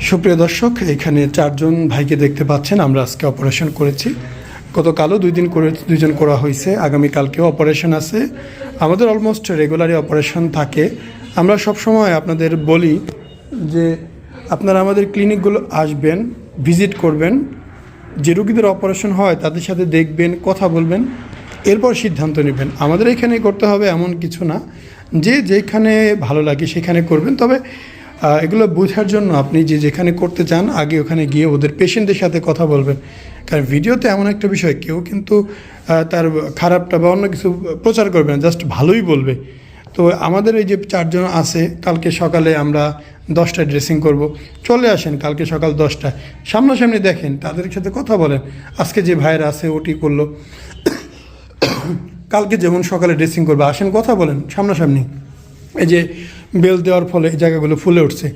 সুপ্রিয় দর্শক, এখানে চারজন ভাইকে দেখতে পাচ্ছেন। আমরা আজকে অপারেশন করেছি। গতকালও দুই দিন করে দুইজন করা হয়েছে। আগামীকালকেও অপারেশন আছে। আমাদের অলমোস্ট রেগুলারই অপারেশন থাকে। আমরা সবসময় আপনাদের বলি যে আপনারা আমাদের ক্লিনিকগুলো আসবেন ভিজিট করবেন। যে রুগীদের অপারেশন হয়, তাদের সাথে দেখবেন, কথা বলবেন, এরপর সিদ্ধান্ত নেবেন। আমাদের এখানে করতে হবে এমন কিছু না। যে যেখানে ভালো লাগে সেখানে করবেন। তবে এগুলো বোঝার জন্য আপনি যে যেখানে করতে চান, আগে ওখানে গিয়ে ওদের পেশেন্টদের সাথে কথা বলবেন। কারণ ভিডিওতে এমন একটা বিষয়, কেউ কিন্তু তার খারাপটা বা অন্য কিছু প্রচার করবে না, জাস্ট ভালোই বলবে। তো আমাদের এই যে চারজন আছে, কালকে সকালে আমরা দশটায় ড্রেসিং করব। চলে আসেন কালকে সকাল দশটায়। সামনাসামনি দেখেন, তাদের সাথে কথা বলেন। আজকে যে ভাইয়ের আছে, ওটি করল। কালকে যেমন সকালে ড্রেসিং করবে, আসেন কথা বলেন সামনাসামনি। এই যে বেল দেওয়ার ফলে এই জায়গাগুলো ফুলে উঠছে।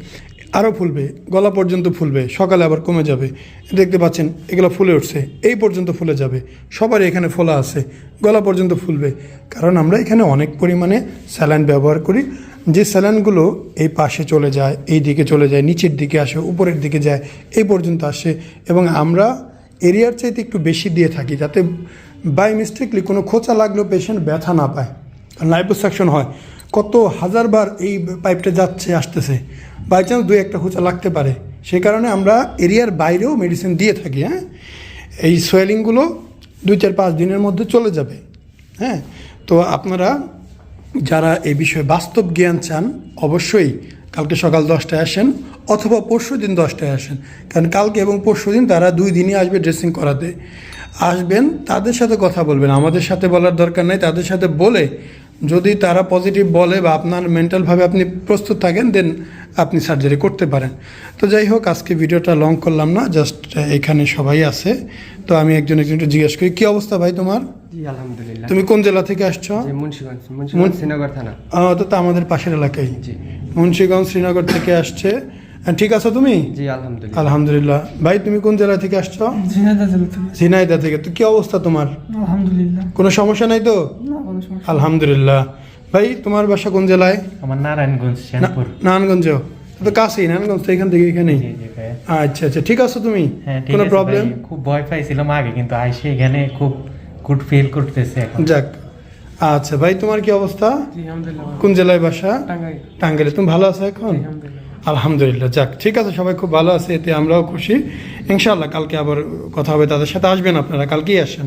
আরও ফুলবে, গলা পর্যন্ত ফুলবে, সকালে আবার কমে যাবে। দেখতে পাচ্ছেন, এগুলো ফুলে উঠছে, এই পর্যন্ত ফুলে যাবে। সবারই এখানে ফোলা আছে, গলা পর্যন্ত ফুলবে। কারণ আমরা এখানে অনেক পরিমাণে স্যালাইন ব্যবহার করি। যে স্যালাইনগুলো এই পাশে চলে যায়, এই দিকে চলে যায়, নিচের দিকে আসে, উপরের দিকে যায়, এই পর্যন্ত আসে এবং আমরা এরিয়ার চাইতে একটু বেশি দিয়ে থাকি যাতে বাই মিস্টেকলি কোনো খোঁচা লাগলেও পেশেন্ট ব্যথা না পায়। লাইপোসাকশন হয়। কত হাজারবার এই পাইপটা যাচ্ছে, আসতেছে। বাই চান্স দুই একটা খোঁচা লাগতে পারে। সে কারণে আমরা এরিয়ার বাইরেও মেডিসিন দিয়ে থাকি হ্যাঁ? এই সোয়েলিংগুলো দুই চার পাঁচ দিনের মধ্যে চলে যাবে হ্যাঁ? তো আপনারা যারা এই বিষয়ে বাস্তব জ্ঞান চান, অবশ্যই কালকে সকাল দশটায় আসেন অথবা পরশু দিন দশটায় আসেন। কারণ কালকে এবং পরশু দিন তারা দুই দিনই আসবে ড্রেসিং করাতে। আসবেন, তাদের সাথে কথা বলবেন। আমাদের সাথে বলার দরকার নেই, তাদের সাথে বলে যদি তারা পজিটিভ বলে বা আপনার মেন্টালভাবে আপনি প্রস্তুত থাকেন দেন আপনি সার্জারি করতে পারেন। তো যাই হোক আজকে ভিডিওটা লং করলাম না জাস্ট এখানে সবাই আছে। তো আমি একজন একজনকে জিজ্ঞেস করি কী অবস্থা ভাই তোমার? আলহামদুলিল্লাহ। তুমি কোন জেলা থেকে আসছো? মুন্সিগঞ্জ শ্রীনগর থানা। তো তা আমাদের পাশের এলাকায়। জি। মুন্সিগঞ্জ শ্রীনগর থেকে আসছে। ঠিক আছো তুমি? জি আলহামদুলিল্লাহ। আলহামদুলিল্লাহ। ভাই তুমি কোন জেলা থেকে আসছো? ঝিনাইদহ জেলা থেকে। ঝিনাইদা থেকে। তো কি অবস্থা তোমার? আলহামদুলিল্লাহ। কোনো সমস্যা নাই তো? না কোনো সমস্যা। আলহামদুলিল্লাহ। ভাই তোমার বাসা কোন জেলায়? আমার নারায়ণগঞ্জ শ্যামপুর নারায়ণগঞ্জ। তো কাছেই নারায়ণগঞ্জ তো এখান থেকে এখানেই। আচ্ছা আচ্ছা ঠিক আছো তুমি? হ্যাঁ কোনো প্রবলেম ভাই, খুব ভয় পাইছিলাম আগে কিন্তু আইসে এখানে খুব গুড ফিল করতেছে এখন। যাক আচ্ছা ভাই তোমার কি অবস্থা? কোন জেলায় বাসা? টাঙ্গাইলে। তুমি ভালো আছো এখন? আলহামদুলিল্লাহ। আলহামদুলিল্লাহ যাক ঠিক আছে সবাই খুব ভালো আছে এতে আমরাও খুশি। ইনশাল্লাহ কালকে আবার কথা হবে তাদের সাথে আসবেন আপনারা কালকেই আসেন।